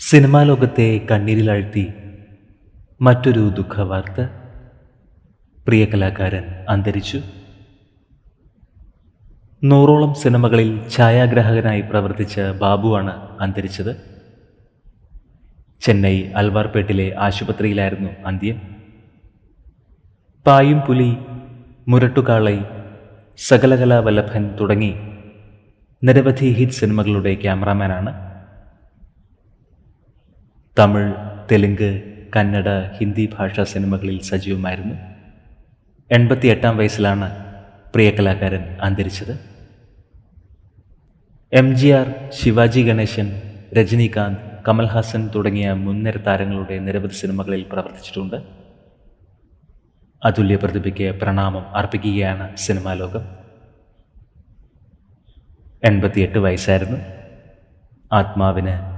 Cinema ലോകത്തെ കണ്ണീരിലാഴ്ത്തി മറ്റൊരു ദുഃഖവാർത്ത പ്രിയ കലാകാരൻ അന്തരിച്ചു. നൂറോളം സിനിമകളിൽ ഛായാഗ്രാഹകനായി പ്രവർത്തിച്ച ബാബുവാണ് അന്തരിച്ചത്. ചെന്നൈ അൽവാർപേട്ടിലെ ആശുപത്രിയിലായിരുന്നു അന്ത്യം. പായും പുലി മുരട്ടുകാളൈ സകലകലാ വല്ലഭൻ തുടങ്ങി നിരവധി ഹിറ്റ് സിനിമകളുടെ ക്യാമറാമാനാണ്. തമിഴ് തെലുങ്ക് കന്നഡ ഹിന്ദി ഭാഷാ സിനിമകളിൽ സജീവമായിരുന്നു. എൺപത്തി എട്ടാം വയസ്സിലാണ് പ്രിയ കലാകാരൻ അന്തരിച്ചത്. M G R Sivaji Ganesan Rajinikanth Kamal Haasan തുടങ്ങിയ മുൻനിര താരങ്ങളുടെ നിരവധി സിനിമകളിൽ പ്രവർത്തിച്ചിട്ടുണ്ട്. അതുല്യ പ്രതിഭയ്ക്ക് പ്രണാമം അർപ്പിക്കുകയാണ് സിനിമാ ലോകം. എൺപത്തിയെട്ട് വയസ്സായിരുന്നു. ആത്മാവിന്